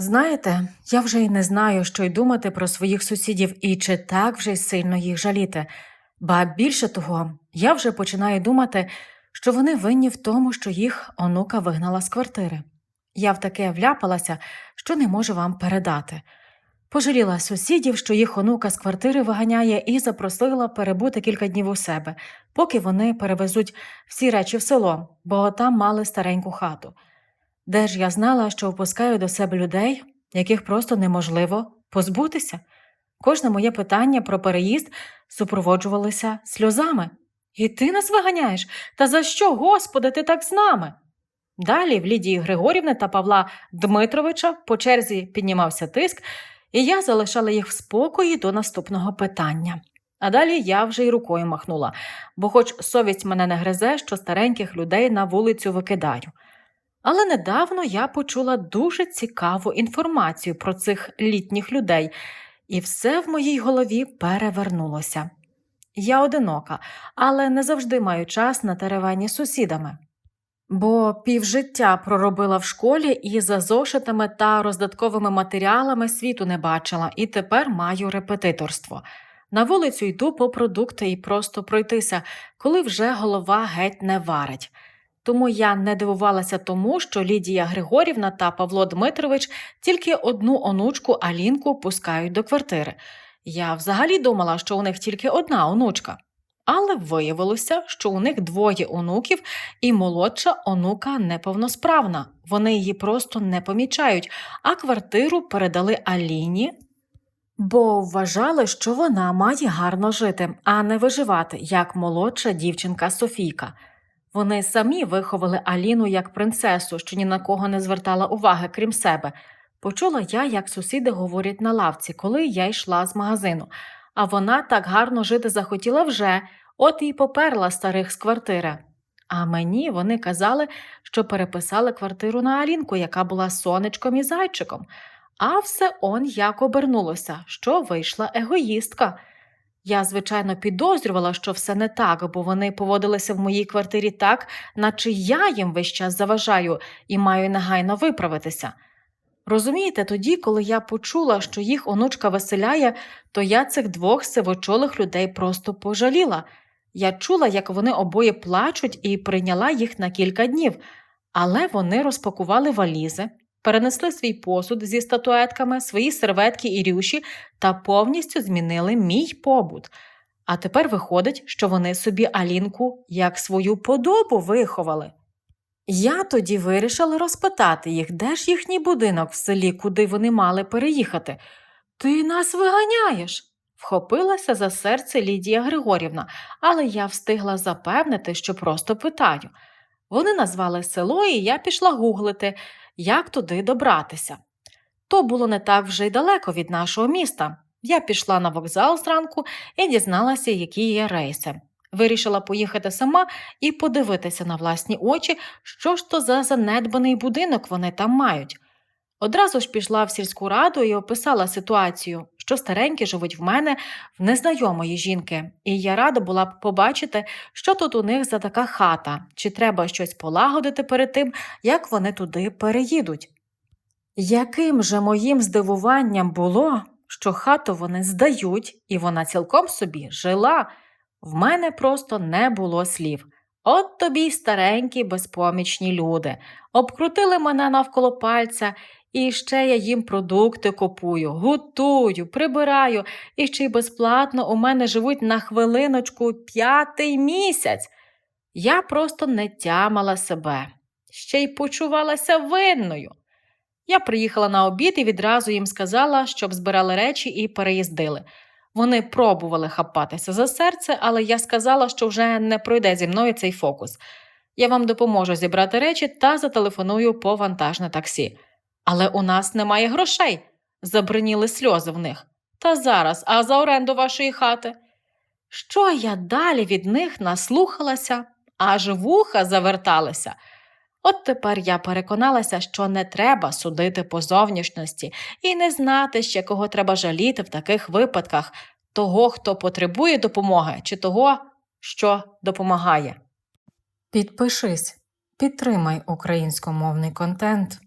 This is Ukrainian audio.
Знаєте, я вже й не знаю, що й думати про своїх сусідів і чи так вже сильно їх жаліти. Ба більше того, я вже починаю думати, що вони винні в тому, що їх онука вигнала з квартири. Я в таке вляпалася, що не можу вам передати. Пожаліла сусідів, що їх онука з квартири виганяє, і запросила перебути кілька днів у себе, поки вони перевезуть всі речі в село, бо там мали стареньку хату. Де ж я знала, що впускаю до себе людей, яких просто неможливо позбутися. Кожне моє питання про переїзд супроводжувалося сльозами. І ти нас виганяєш? Та за що, Господи, ти так з нами? Далі в Лідії Григорівни та Павла Дмитровича по черзі піднімався тиск, і я залишала їх в спокої до наступного питання. А далі я вже й рукою махнула, бо, хоч совість мене не гризе, що стареньких людей на вулицю викидаю. Але недавно я почула дуже цікаву інформацію про цих літніх людей, і все в моїй голові перевернулося. Я одинока, але не завжди маю час на теревені з сусідами. Бо півжиття проробила в школі і за зошитами та роздатковими матеріалами світу не бачила, і тепер маю репетиторство. На вулицю йду по продукти і просто пройтися, коли вже голова геть не варить. Тому я не дивувалася тому, що Лідія Григорівна та Павло Дмитрович тільки одну онучку Алінку пускають до квартири. Я взагалі думала, що у них тільки одна онучка. Але виявилося, що у них двоє онуків, і молодша онука неповносправна. Вони її просто не помічають, а квартиру передали Аліні, бо вважали, що вона має гарно жити, а не виживати, як молодша дівчинка Софійка. Вони самі виховали Аліну як принцесу, що ні на кого не звертала уваги, крім себе. Почула я, як сусіди говорять на лавці, коли я йшла з магазину. А вона так гарно жити захотіла вже, от і поперла старих з квартири. А мені вони казали, що переписали квартиру на Алінку, яка була сонечком і зайчиком. А все он як обернулося, що вийшла егоїстка. Я, звичайно, підозрювала, що все не так, бо вони поводилися в моїй квартирі так, наче я їм весь час заважаю і маю негайно виправитися. Розумієте, тоді, коли я почула, що їх онучка веселяє, то я цих двох сивочолих людей просто пожаліла. Я чула, як вони обоє плачуть, і прийняла їх на кілька днів, але вони розпакували валізи, перенесли свій посуд зі статуетками, свої серветки і рюші та повністю змінили мій побут. А тепер виходить, що вони собі Алінку як свою подобу виховали. Я тоді вирішила розпитати їх, де ж їхній будинок в селі, куди вони мали переїхати. Ти нас виганяєш. Вхопилася за серце Лідія Григорівна, але я встигла запевнити, що просто питаю. Вони назвали село, і я пішла гуглити, як туди добратися. То було не так вже й далеко від нашого міста. Я пішла на вокзал зранку і дізналася, які є рейси. Вирішила поїхати сама і подивитися на власні очі, що ж то за занедбаний будинок вони там мають. Одразу ж пішла в сільську раду і описала ситуацію, що старенькі живуть в мене в незнайомої жінки, і я рада була б побачити, що тут у них за така хата, чи треба щось полагодити перед тим, як вони туди переїдуть. Яким же моїм здивуванням було, що хату вони здають, і вона цілком собі жила. В мене просто не було слів. От тобі старенькі безпомічні люди. Обкрутили мене навколо пальця, і ще я їм продукти купую, готую, прибираю, і ще й безплатно у мене живуть на хвилиночку п'ятий місяць. Я просто не тямала себе, ще й почувалася винною. Я приїхала на обід і відразу їм сказала, щоб збирали речі і переїздили. Вони пробували хапатися за серце, але я сказала, що вже не пройде зі мною цей фокус. Я вам допоможу зібрати речі та зателефоную по вантажне таксі. Але у нас немає грошей, забриніли сльози в них. Та зараз, а за оренду вашої хати. Що я далі від них наслухалася, аж вуха заверталися. От тепер я переконалася, що не треба судити по зовнішності і не знати ще, кого треба жаліти в таких випадках того, хто потребує допомоги, чи того, що допомагає. Підпишись, підтримай українськомовний контент.